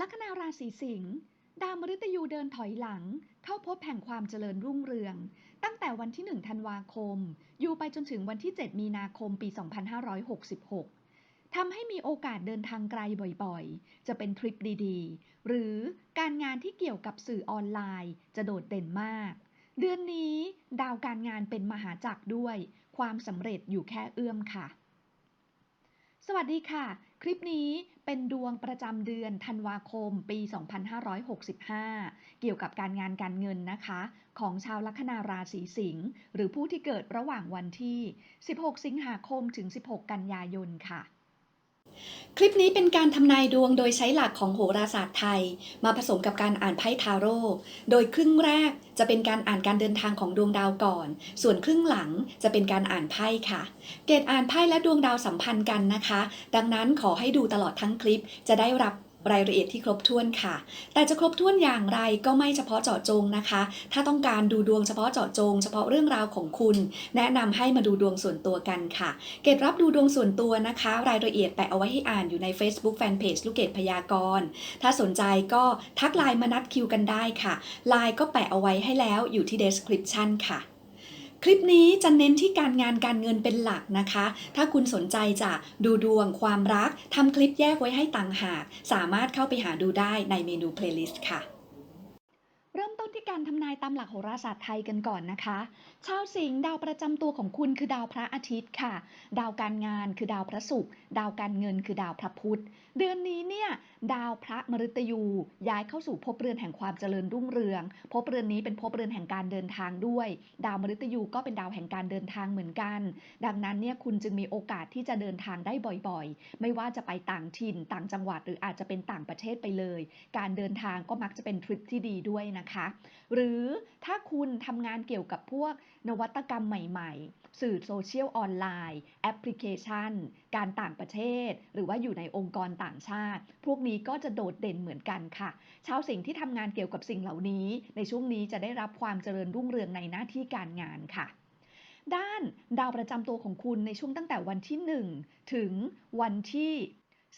ลัคนาราศีสิงห์ดาวมฤตยูเดินถอยหลัง เข้าพบแห่งความเจริญรุ่งเรือง ตั้งแต่วันที่ 1 ธันวาคม อยู่ไปจนถึงวันที่ 7 มีนาคมปี 2566 ทำให้มีโอกาสเดินทางไกลบ่อยๆ จะเป็นทริปดีๆ หรือการงานที่เกี่ยวกับสื่อออนไลน์ จะโดดเด่นมาก เดือนนี้ดาวการงานเป็นมหาจักรด้วย ความสำเร็จอยู่แค่เอื้อมค่ะ สวัสดีค่ะ คลิปนี้เป็นดวงประจำเดือนธันวาคมปี 2565 เกี่ยวกับการงานการเงินนะคะ ของชาวลัคนาราศีสิงห์หรือผู้ที่เกิดระหว่างวันที่ 16 สิงหาคมถึง 16 กันยายนค่ะ คลิปนี้เป็นการทำนายดวงโดยใช้หลักของโหราศาสตร์ไทย มาผสมกับการอ่านไพ่ทาโร่โดยครึ่งแรกจะเป็นการอ่านการเดินทางของดวงดาวก่อน ส่วนครึ่งหลังจะเป็นการอ่านไพ่ค่ะ เกตอ่านไพ่และดวงดาวสัมพันธ์กันนะคะ ดังนั้นขอให้ดูตลอดทั้งคลิปจะได้รับ รายละเอียดที่ครบถ้วนค่ะ แต่จะครบถ้วนอย่างไรก็ไม่เฉพาะเจาะจงนะคะ ถ้าต้องการดูดวงเฉพาะเจาะจง เฉพาะเรื่องราวของคุณ แนะนำให้มาดูดวงส่วนตัวกันค่ะ เกตรับดูดวงส่วนตัวนะคะ รายละเอียดแปะเอาไว้ให้อ่านอยู่ใน Facebook Fanpage ลูกเกดพยากรณ์ ถ้าสนใจก็ทักไลน์มานัดคิวกันได้ค่ะ ไลน์ก็แปะเอาไว้ให้แล้วอยู่ที่ description ค่ะ คลิปนี้จะเน้นที่การงานการเงินเป็นหลักนะคะ ถ้าคุณสนใจจะดูดวงความรักทำคลิปแยกไว้ให้ต่างหาก สามารถเข้าไปหาดูได้ในเมนูเพลย์ลิสต์ค่ะ เริ่มต้นที่การทำนายตามหลักโหราศาสตร์ไทยกันก่อนนะคะ ชาวสิงห์ดาวประจำตัวของคุณคือดาวพระอาทิตย์ค่ะ ดาวการงานคือดาวพระศุกร์ ดาวการเงินคือดาวพระพุธ เดือนนี้เนี่ยดาวพระมฤตยูย้ายเข้าสู่ภพเรือนแห่งความเจริญรุ่งเรืองภพเรือนนี้เป็นภพเรือนแห่งการเดินทางด้วย ดาวมฤตยูก็เป็นดาวแห่งการเดินทางเหมือนกัน ดังนั้นเนี่ยคุณจึงมีโอกาสที่จะเดินทางได้บ่อยๆ ไม่ว่าจะไปต่างถิ่นต่างจังหวัดหรืออาจจะเป็นต่างประเทศไปเลย การเดินทางก็มักจะเป็นทริปที่ดีด้วยนะคะ หรือถ้าคุณทำงานเกี่ยวกับพวกนวัตกรรมใหม่ๆ สื่อโซเชียลออนไลน์ แอปพลิเคชัน การต่างประเทศ หรือว่าอยู่ในองค์กรต่างชาติ พวกนี้ก็จะโดดเด่นเหมือนกันค่ะ ชาวสิ่งที่ทำงานเกี่ยวกับสิ่งเหล่านี้ ในช่วงนี้จะได้รับความเจริญรุ่งเรืองในหน้าที่การงานค่ะด้านดาวประจำตัวของคุณในช่วงตั้งแต่วันที่ 1 ถึงวันที่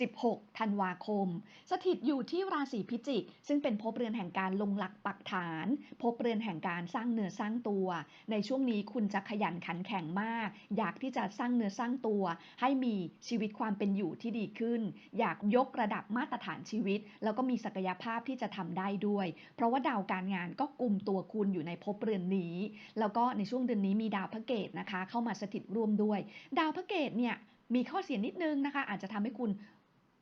16 ธันวาคม สถิตอยู่ที่ราศีพิจิก ซึ่งเป็นภพเรือนแห่งการลงหลักปักฐานภพเรือนแห่งการสร้างเนื้อสร้างตัว ในช่วงนี้คุณจะขยันขันแข็งมาก อยากที่จะสร้างเนื้อสร้างตัว ให้มีชีวิตความเป็นอยู่ที่ดีขึ้น อยากยกระดับมาตรฐานชีวิต แล้วก็มีศักยภาพที่จะทำได้ด้วย เพราะว่าดาวการงานก็กลุ่มตัวคุณอยู่ในภพเรือนนี้ แล้วก็ในช่วงเดือนนี้มีดาวพระเกตนะคะ เข้ามาสถิตร่วมด้วย ดาวพระเกตเนี่ยมีข้อเสียนิดนึงนะคะ อาจจะทำให้คุณ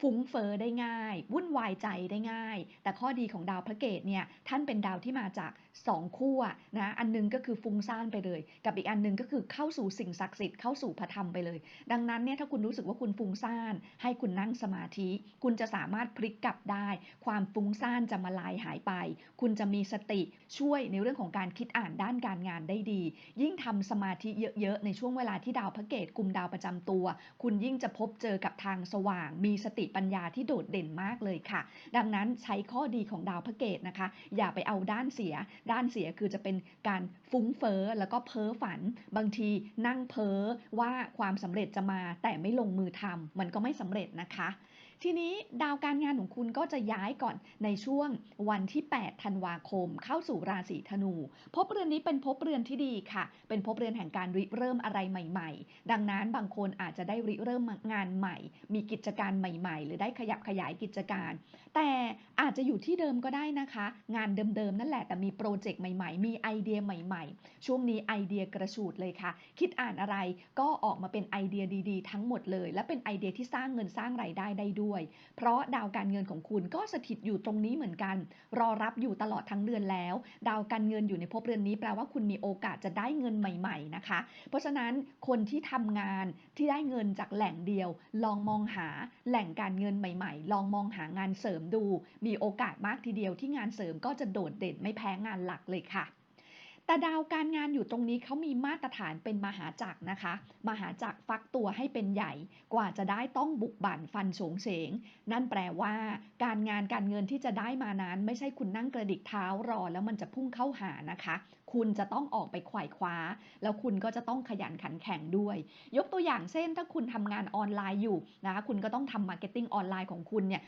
ฟุ้งเฟอ้อได้ง่าย วุ่นวายใจได้ง่าย แต่ข้อดีของดาวพระเกตเนี่ยท่านเป็นดาวที่มาจาก2ขั้วนะอันหนึงก็คือฟุ้งซ่านไปเลย กับอีกอันหนึงก็คือเข้าสู่สิ่งศักดิ์สิทธิ์เข้าสู่พระธรรมไปเลย ดังนั้นเนี่ยถ้าคุณรู้สึกว่าคุณฟุ้งซ่าน ให้คุณนั่งสมาธิ คุณจะสามารถพลิกกลับได้ ความฟุ้งซ่านจะมาลายหายไป คุณจะมีสติช่วยในเรื่องของการคิดอ่านด้านการงานได้ดี ยิ่งทำสมาธิเยอะๆในช่วงเวลาที่ดาวพระเกตกลุ่มดาวประจำตัว คุณยิ่งจะพบเจอกับทางสว่าง มีสติปัญญาที่โดดเด่นมากเลยค่ะ ดังนั้นใช้ข้อดีของดาวพระเกตนะคะ อย่าไปเอาด้านเสีย ด้านเสียคือจะเป็นการฟุ้งเฟ้อแล้วก็เพ้อฝัน บางทีนั่งเพ้อว่าความสำเร็จจะมาแต่ไม่ลงมือทำมันก็ไม่สำเร็จนะคะ ทีนี้ดาวการงานของคุณก็จะย้ายก่อนในช่วงวันที่ 8 ธันวาคม เข้าสู่ราศีธนูภพเรือนนี้เป็นภพเรือนที่ดีค่ะ เป็นภพเรือนแห่งการริเริ่มอะไรใหม่ ๆ ดังนั้นบางคนอาจจะได้ริเริ่มงานใหม่ มีกิจการใหม่ ๆ หรือได้ขยับขยายกิจการ แต่อาจจะอยู่ที่เดิมก็ได้นะคะ งานเดิมๆนั่นแหละแต่มีโปรเจกต์ใหม่ๆ มีไอเดียใหม่ ๆ ช่วงนี้ไอเดียกระฉูดเลยค่ะ คิดอ่านอะไรก็ออกมาเป็นไอเดียดี ๆ ทั้งหมดเลย และเป็นไอเดียที่สร้างเงินสร้างรายได้ได้ด้วยเพราะดาวการเงินของคุณก็สถิตอยู่ตรงนี้เหมือนกัน รอรับอยู่ตลอดทั้งเดือนแล้ว ดาวการเงินอยู่ในภพเรือนนี้แปลว่าคุณมีโอกาสจะได้เงินใหม่ๆนะคะ เพราะฉะนั้นคนที่ทำงานที่ได้เงินจากแหล่งเดียว ลองมองหาแหล่งการเงินใหม่ ๆ ลองมองหางานเสริมดู มีโอกาสมากทีเดียวที่งานเสริมก็จะโดดเด่นไม่แพ้งานหลักเลยค่ะ แต่ดาวการงานอยู่ตรงนี้เขามีมาตรฐานเป็นมหาจักรนะคะ มหาจักรฟักตัวให้เป็นใหญ่ กว่าจะได้ต้องบุกบั่นฟันโฉงเฉง นั่นแปลว่า การงานการเงินที่จะได้มานั้น ไม่ใช่คุณนั่งกระดิกเท้ารอแล้วมันจะพุ่งเข้าหานะคะ คุณจะต้องออกไปไขว่คว้า แล้วคุณก็จะต้องขยันขันแข็งด้วย ยกตัวอย่างเช่น ถ้าคุณทำงานออนไลน์อยู่นะคะคุณก็ต้องทำมาร์เก็ตติ้งออนไลน์ของคุณเนี่ย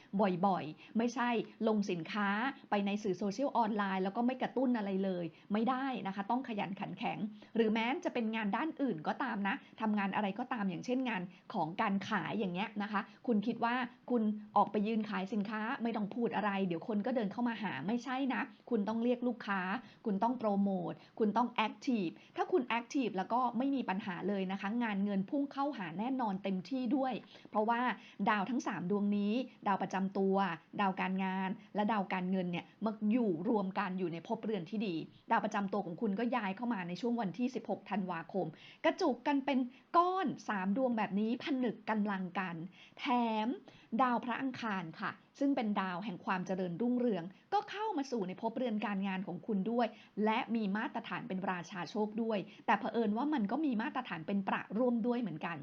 บ่อยๆ ไม่ใช่ลงสินค้าไปในสื่อโซเชียลออนไลน์แล้วก็ไม่กระตุ้นอะไรเลย ไม่ได้นะคะ ต้องขยันขันแข็ง หรือแม้จะเป็นงานด้านอื่นก็ตามนะทำงานอะไรก็ตามอย่างเช่นงานของการขายอย่างเงี้ยนะคะ คุณคิดว่าคุณออกไปยืนขายสินค้าไม่ต้องพูดอะไร เดี๋ยวคนก็เดินเข้ามาหาไม่ใช่นะ คุณต้องเรียกลูกค้า คุณต้องโปรโมทคุณต้องแอคทีฟถ้าคุณแอคทีฟแล้วก็ไม่มีปัญหาเลยนะคะ งานเงินพุ่งเข้าหาแน่นอนเต็มที่ด้วย เพราะว่าดาวทั้ง 3 ดวงนี้ ดาวประจำตัว ดาวการงาน และดาวการเงินเนี่ยมาอยู่รวมกันอยู่ในภพเรือนที่ดี ดาวประจำตัวของคุณก็ย้ายเข้ามาในช่วงวันที่ 16 ธันวาคม กระจุกกันเป็นก้อน 3 ดวงแบบนี้ผนึกกำลังกัน แถมดาวพระอังคารค่ะ ซึ่งเป็นดาวแห่งความเจริญรุ่งเรือง ก็เข้ามาสู่ในภพเรือนการงานของคุณด้วย และมีมาตรฐานเป็นราชาโชคด้วย แต่เผอิญว่ามันก็มีมาตรฐานเป็นประร่วมด้วยเหมือนกัน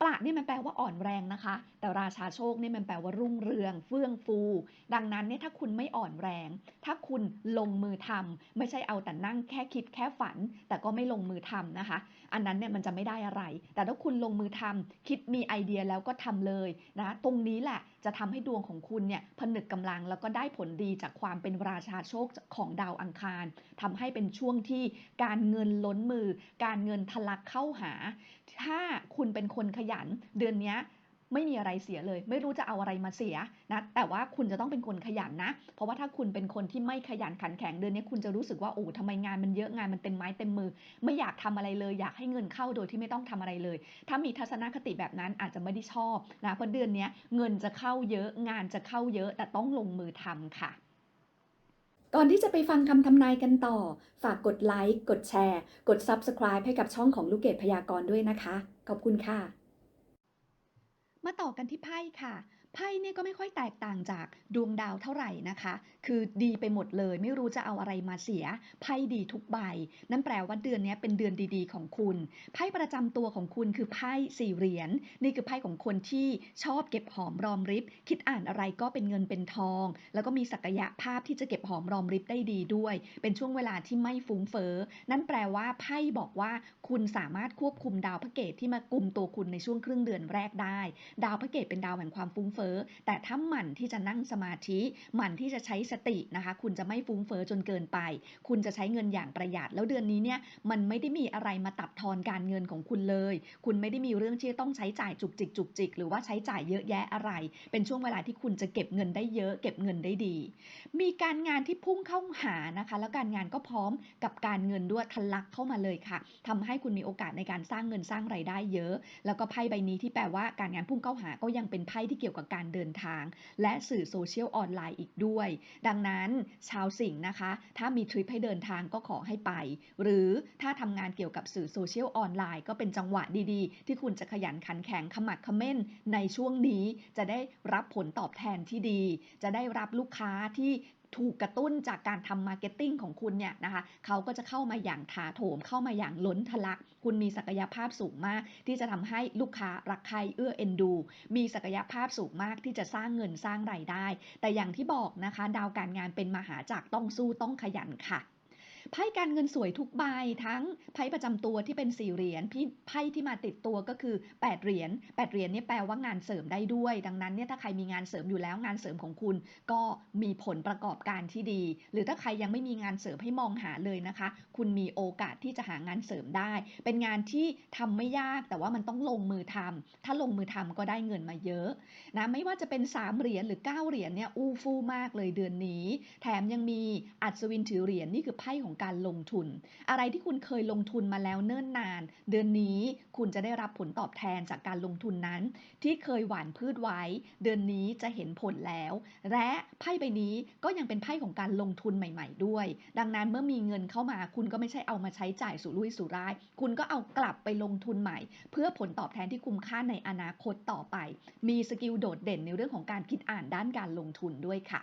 ประนี่มันแปลว่าอ่อนแรงนะคะ แต่ราชาโชคนี่มันแปลว่ารุ่งเรือง เฟื่องฟู ดังนั้นเนี่ยถ้าคุณไม่อ่อนแรง ถ้าคุณลงมือทำไม่ใช่เอาแต่นั่งแค่คิดแค่ฝัน แต่ก็ไม่ลงมือทำนะคะ อันนั้นเนี่ยมันจะไม่ได้อะไร แต่ถ้าคุณลงมือทำคิดมีไอเดียแล้วก็ทำเลยนะตรงนี้แหละจะทำให้ดวงของคุณเนี่ยผนึกกำลังแล้วก็ได้ผลดีจากความเป็นราชาโชคของดาวอังคารทำให้เป็นช่วงที่การเงินล้นมือ การเงินทะลักเข้าหา ถ้าคุณเป็นคนขยน เดือนนี้ไม่มีอะไรเสียเลย ไม่รู้จะเอาอะไรมาเสียนะแต่ว่าคุณจะต้องเป็นคนขยันนะ เพราะว่าถ้าคุณเป็นคนที่ไม่ขยันขันแข็งเดือนนี้คุณจะรู้สึกว่าโอ้ทำไมงานมันเยอะงานมันเต็มไม้เต็มมือ ไม่อยากทำอะไรเลย อยากให้เงินเข้าโดยที่ไม่ต้องทำอะไรเลย ถ้ามีทัศนคติแบบนั้นอาจจะไม่ได้ชอบนะเพราะเดือนนี้เงินจะเข้าเยอะงานจะเข้าเยอะ แต่ต้องลงมือทำค่ะก่อนที่จะไปฟังคำทำนายกันต่อ ฝากกดไลค์ กดแชร์ กด Subscribe ให้กับช่องของลูกเกดพยากรณ์ด้วยนะคะ ขอบคุณค่ะ มาต่อกันที่ไพ่ค่ะ ไพ่เนี่ยก็ไม่ค่อยแตกต่างจากดวงดาวเท่าไหร่นะคะ คือดีไปหมดเลย ไม่รู้จะเอาอะไรมาเสีย ไพ่ดีทุกใบ นั่นแปลว่าเดือนนี้เป็นเดือนดีๆ ของคุณ ไพ่ประจำตัวของคุณคือไพ่สี่เหรียญ นี่คือไพ่ของคนที่ชอบเก็บหอมรอมริบ คิดอ่านอะไรก็เป็นเงินเป็นทอง แล้วก็มีศักยภาพที่จะเก็บหอมรอมริบได้ดีด้วย เป็นช่วงเวลาที่ไม่ฟุ้งเฟ้อ นั่นแปลว่าไพ่บอกว่าคุณสามารถควบคุมดาวพระเกตที่มากลุ่มตัวคุณในช่วงครึ่งเดือนแรกได้ ดาวพระเกตเป็นดาวแห่งความฟุ้งเฟ้อแต่ถ้าหมั่นที่จะนั่งสมาธิหมั่นที่จะใช้สตินะคะ คุณจะไม่ฟุ้งเฟ้อจนเกินไป คุณจะใช้เงินอย่างประหยัด แล้วเดือนนี้เนี่ยมันไม่ได้มีอะไรมาตัดทอนการเงินของคุณเลย คุณไม่ได้มีเรื่องที่ต้องใช้จ่ายจุกจิกจุกจิก หรือว่าใช้จ่ายเยอะแยะอะไร เป็นช่วงเวลาที่คุณจะเก็บเงินได้เยอะ เก็บเงินได้ดี มีการงานที่พุ่งเข้าหานะคะ แล้วการงานก็พร้อมกับการเงินด้วยทะลักเข้ามาเลยค่ะทำให้คุณมีโอกาสในการสร้างเงินสร้างไรายได้เยอะ แล้วก็ไพ่ใบนี้ที่แปลว่าการงานพุ่งเข้าหาก็ยังเป็นไพ่ที่เกี่ยวกับการเดินทาง และสื่อโซเชียลออนไลน์อีกด้วย ดังนั้นชาวสิงห์นะคะ ถ้ามีทริปให้เดินทางก็ขอให้ไป หรือถ้าทำงานเกี่ยวกับสื่อโซเชียลออนไลน์ก็เป็นจังหวะดีๆ ที่คุณจะขยันขันแข็งขมักเขม้น ในช่วงนี้จะได้รับผลตอบแทนที่ดี จะได้รับลูกค้าที่ ถูกกระตุ้นจากการทำมาร์เก็ตติ้งของคุณเนี่ยนะคะเขาก็จะเข้ามาอย่างถาโถมเข้ามาอย่างล้นทะลัก คุณมีศักยภาพสูงมาก ที่จะทำให้ลูกค้ารักใครเอื้อเอ็นดู มีศักยภาพสูงมากที่จะสร้างเงินสร้างรายได้ แต่อย่างที่บอกนะคะ ดาวการงานเป็นมหาจักรต้องสู้ต้องขยันค่ะ ไพ่การเงินสวยทุกใบทั้งไพ่ประจำตัวที่เป็นสี่เหรียญพี่ไพ่ที่มาติดตัวก็คือ8เหรียญ8เหรียญนี่แปลว่างานเสริมได้ด้วย ดังนั้นเนี่ยถ้าใครมีงานเสริมอยู่แล้วงานเสริมของคุณ ก็มีผลประกอบการที่ดี หรือถ้าใครยังไม่มีงานเสริมให้มองหาเลยนะคะ คุณมีโอกาสที่จะหางานเสริมได้ เป็นงานที่ทำไม่ยากแต่ว่ามันต้องลงมือทำถ้าลงมือทำก็ได้เงินมาเยอะนะไม่ว่าจะเป็น3เหรียญหรือ9เหรียญเนี่ยอู้ฟู่มากเลยเดือนนี้ แถมยังมีอัศวินถือเหรียญนี่คือไพ่ของการลงทุน อะไรที่คุณเคยลงทุนมาแล้วเนิ่นนาน เดือนนี้คุณจะได้รับผลตอบแทนจากการลงทุนนั้น ที่เคยหว่านพืชไว้ เดือนนี้จะเห็นผลแล้ว และไพ่ใบนี้ก็ยังเป็นไพ่ของการลงทุนใหม่ ๆ ด้วย ดังนั้นเมื่อมีเงินเข้ามา คุณก็ไม่ใช่เอามาใช้จ่ายสุรุ่ยสุร่าย คุณก็เอากลับไปลงทุนใหม่ เพื่อผลตอบแทนที่คุ้มค่าในอนาคตต่อไป มีสกิลโดดเด่นในเรื่องของการคิดอ่านด้านการลงทุนด้วยค่ะ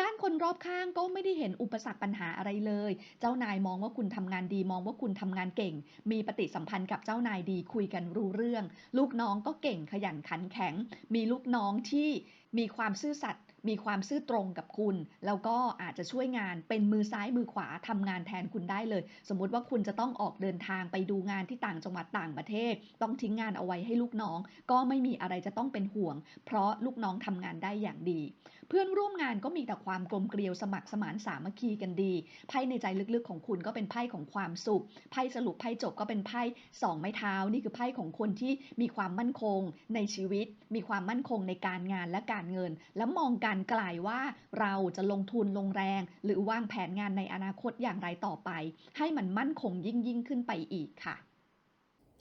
ด้านคนรอบข้างก็ไม่ได้เห็นอุปสรรคปัญหาอะไรเลย เจ้านายมองว่าคุณทำงานดีมองว่าคุณทำงานเก่ง มีปฏิสัมพันธ์กับเจ้านายดีคุยกันรู้เรื่อง ลูกน้องก็เก่งขยันขันแข็ง มีลูกน้องที่มีความซื่อสัตย์มีความซื่อตรงกับคุณ แล้วก็อาจจะช่วยงานเป็นมือซ้ายมือขวาทำงานแทนคุณได้เลย สมมุติว่าคุณจะต้องออกเดินทางไปดูงานที่ต่างจังหวัดต่างประเทศ ต้องทิ้งงานเอาไว้ให้ลูกน้อง ก็ไม่มีอะไรจะต้องเป็นห่วง เพราะลูกน้องทำงานได้อย่างดีเพื่อนร่วมงานก็มีแต่ความกลมเกลียวสมัครสมานสามัคคีกันดีไพ่ในใจลึกๆของคุณก็เป็นไพ่ของความสุขไพ่สรุปไพ่จบก็เป็นไพ่สองไม้เท้า นี่คือไพ่ของคนที่มีความมั่นคงในชีวิต มีความมั่นคงในการงานและการเงิน และมองการไกลว่าเราจะลงทุนลงแรง หรือวางแผนงานในอนาคตอย่างไรต่อไป ให้มันมั่นคงยิ่งยิ่งๆขึ้นไปอีกค่ะ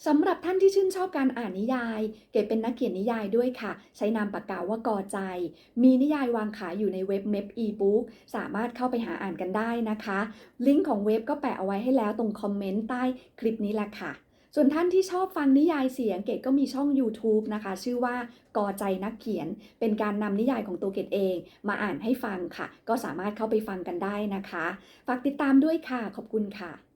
สำหรับท่านที่ชื่นชอบการอ่านนิยาย เก๋เป็นนักเขียนนิยายด้วยค่ะ ใช้นามปากกาว่ากอใจ มีนิยายวางขายอยู่ในเว็บเม p อีบุ๊กสามารถเข้าไปหาอ่านกันได้นะคะ ลิงก์ของเว็บก็แปะเอาไว้ให้แล้วตรงคอมเมนต์ใต้คลิปนี้แหละค่ะ ส่วนท่านที่ชอบฟังนิยายเสียงเกดก็มีช่อง YouTube นะคะ ชื่อว่ากอใจนักเขียน เป็นการนำนิยายของตัวเกดเอง มาอ่านให้ฟังค่ะ ก็สามารถเข้าไปฟังกันได้นะคะ ฝากติดตามด้วยค่ะ ขอบคุณค่ะ